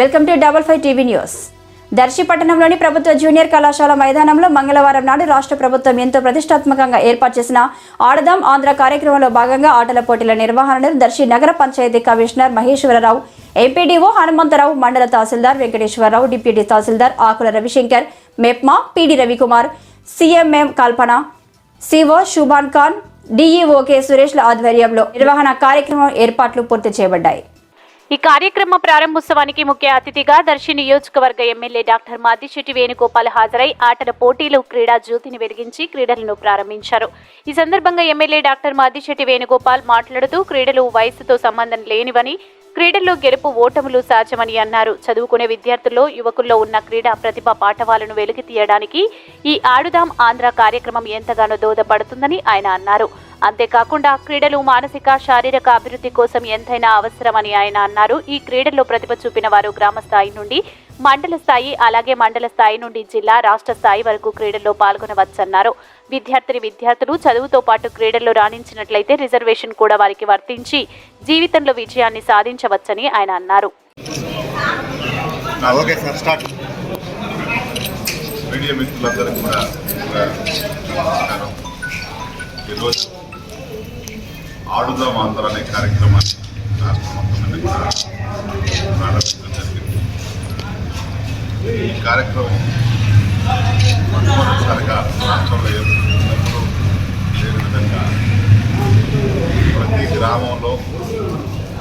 Welcome to double five TV news. Darsi పట్టణంలోని ప్రభుత్వ junior కళాశాల మైదానంలో మంగళవారం నాడు రాష్ట్ర ప్రభుత్వం ఎంతో ప్రతిష్టాత్మకంగా ఏర్పాటు చేసిన ఆడదాం ఆంధ్ర కార్యక్రమంలో భాగంగా ఆటల పోటీల నిర్వహణను దర్శి నగర పంచాయతీ కమిషనర్ మహేశ్వరరావు ఎంపీడీఓ హనుమంతరావు మండల tahsildar Venkateswararao deputy tahsildar Akula Ravishankar MEPMA PD Ravikumar CMM Kalpana CO Shuban Khan DEO K సురేష్ల ఆధ్వర్యంలో నిర్వహణ కార్యక్రమం ఏర్పాట్లు పూర్తి చేయబడ్డాయి. ఈ కార్యక్రమ ప్రారంభోత్సవానికి ముఖ్య అతిథిగా దర్శి నియోజకవర్గ ఎమ్మెల్యే డాక్టర్ మాదిశెట్టి వేణుగోపాల్ హాజరై ఆటల పోటీలు క్రీడా జ్యోతిని వెలిగించి క్రీడలను ప్రారంభించారు. ఈ సందర్భంగా ఎమ్మెల్యే డాక్టర్ మాదిశెట్టి వేణుగోపాల్ మాట్లాడుతూ క్రీడలు వయసుతో సంబంధం లేనివని క్రీడల్లో గెలుపు ఓటములు సహజమని అన్నారు. చదువుకునే విద్యార్థుల్లో యువకుల్లో ఉన్న క్రీడా ప్రతిభ పాఠవాలను వెలికి తీయడానికి ఈ ఆడుదాం ఆంధ్ర కార్యక్రమం ఎంతగానో దోహదపడుతుందని ఆయన అన్నారు. అంతేకాకుండా క్రీడలు మానసిక శారీరక అభివృద్ధి కోసం ఎంతైనా అవసరమని ఆయన అన్నారు. ఈ క్రీడల్లో ప్రతిభ చూపిన వారు గ్రామ స్థాయి నుండి మండల స్థాయి అలాగే మండల స్థాయి నుండి జిల్లా రాష్ట్ర స్థాయి వరకు క్రీడల్లో పాల్గొనవచ్చన్నారు. విద్యార్థిని విద్యార్థులు చదువుతో పాటు క్రీడల్లో రాణించినట్లయితే రిజర్వేషన్ కూడా వారికి వర్తించి జీవితంలో విజయాన్ని సాధించవచ్చని ఆయన అన్నారు. మీడియా మిత్రులందరికీ కూడా ఈరోజు ఆడుదాం ఆంధ్ర అనే కార్యక్రమాన్ని రాష్ట్రం కూడా ప్రారంభించడం జరిగింది ఈ కార్యక్రమం మొట్టమొదటిసారిగా రాష్ట్రంలో ఏర్పడుతున్నప్పుడు ఇదే విధంగా ప్రతి గ్రామంలో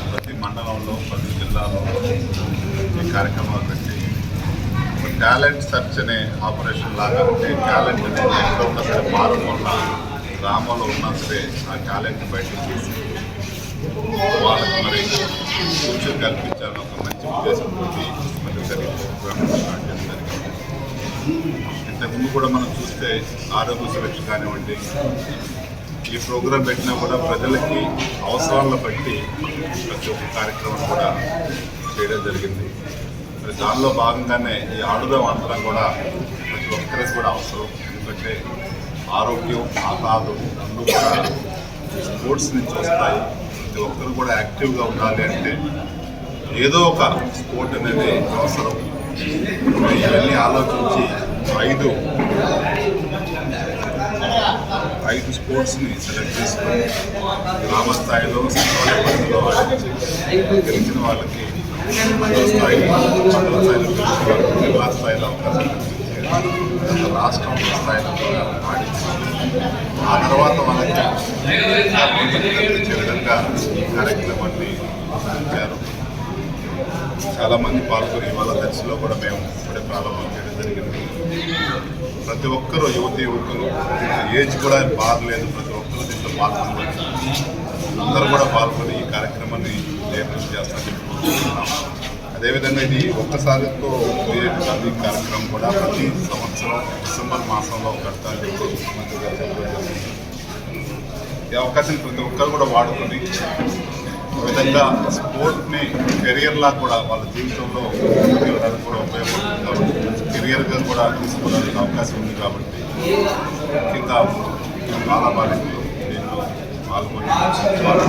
ప్రతి మండలంలో ప్రతి జిల్లాలో ఈ కార్యక్రమాలు పెట్టి టాలెంట్ సెర్చ్ అనే ఆపరేషన్ లాగా ఉంటే టాలెంట్ అనేది ఎక్కడ ఉన్నా సరే మారుమూల గ్రామంలో ఉన్నా సరే ఆ టాలెంట్ బయటకు తీసి వాళ్ళకి మరి ఫ్యూచర్ కల్పించాలని ఒక మంచి ఉద్దేశంతో మరి జరిగింది ప్రోగ్రామ్ స్టార్ట్ చేయడం జరిగింది. ఇంతకుముందు కూడా మనం చూస్తే ఆరోగ్య సురక్ష కానివ్వండి ఈ ప్రోగ్రాం పెట్టినా కూడా ప్రజలకి అవసరాలను బట్టి ప్రతి ఒక్క కార్యక్రమం కూడా చేయడం జరిగింది. మరి దానిలో భాగంగానే ఈ ఆడుదాం అందరం కూడా ప్రతి ఒక్కరికి కూడా అవసరం. ఎందుకంటే ఆరోగ్యం ఆహ్లాదం రెండు కూడా స్పోర్ట్స్ నుంచి వస్తాయి. ప్రతి ఒక్కరు కూడా యాక్టివ్గా ఉండాలి అంటే ఏదో ఒక స్పోర్ట్ అనేది అవసరం. ఇవన్నీ ఆలోచించి ఐదు ఐదు స్పోర్ట్స్ని సెలెక్ట్ చేసుకుని గ్రామ స్థాయిలో సచివాలయ గెలిచిన వాళ్ళకి జిల్లా స్థాయిలో మండల స్థాయిలో జిల్లా స్థాయిలో అవకాశం రాష్ట్రం స్థాయిలో పాటించింది ఆ తర్వాత వాళ్ళకి కల్పించే విధంగా ఈ కార్యక్రమాన్ని అందించారు చాలామంది పాల్గొని ఇవాళ దర్శిలో కూడా మేము ఇప్పుడే ప్రారంభం చేయడం జరిగింది. ప్రతి ఒక్కరూ యువతి యువకులు ఏజ్ కూడా బాగలేదు. ప్రతి ఒక్కరు దీంట్లో పాల్గొనవచ్చు అందరూ కూడా పాల్గొని ఈ కార్యక్రమాన్ని జయప్రదం చేస్తారని అదేవిధంగా ఇది ఒక్కసారితో క్రియేట్ కార్యక్రమం కూడా ప్రతి సంవత్సరం డిసెంబర్ మాసంలో కడతారని ముఖ్యమంత్రి గారు చెప్పడం ఈ అవకాశం ప్రతి ఒక్కరు కూడా వాడుకొని విధంగా స్పోర్ట్ని కెరియర్లా కూడా వాళ్ళ జీవితంలో వెళ్ళడానికి కూడా ఉపయోగపడుతుంది. కాబట్టి కెరియర్గా కూడా తీసుకోవడానికి అవకాశం ఉంది కాబట్టి ముఖ్యంగా చాలా బాధితులు దీంట్లో పాల్గొని వాళ్ళ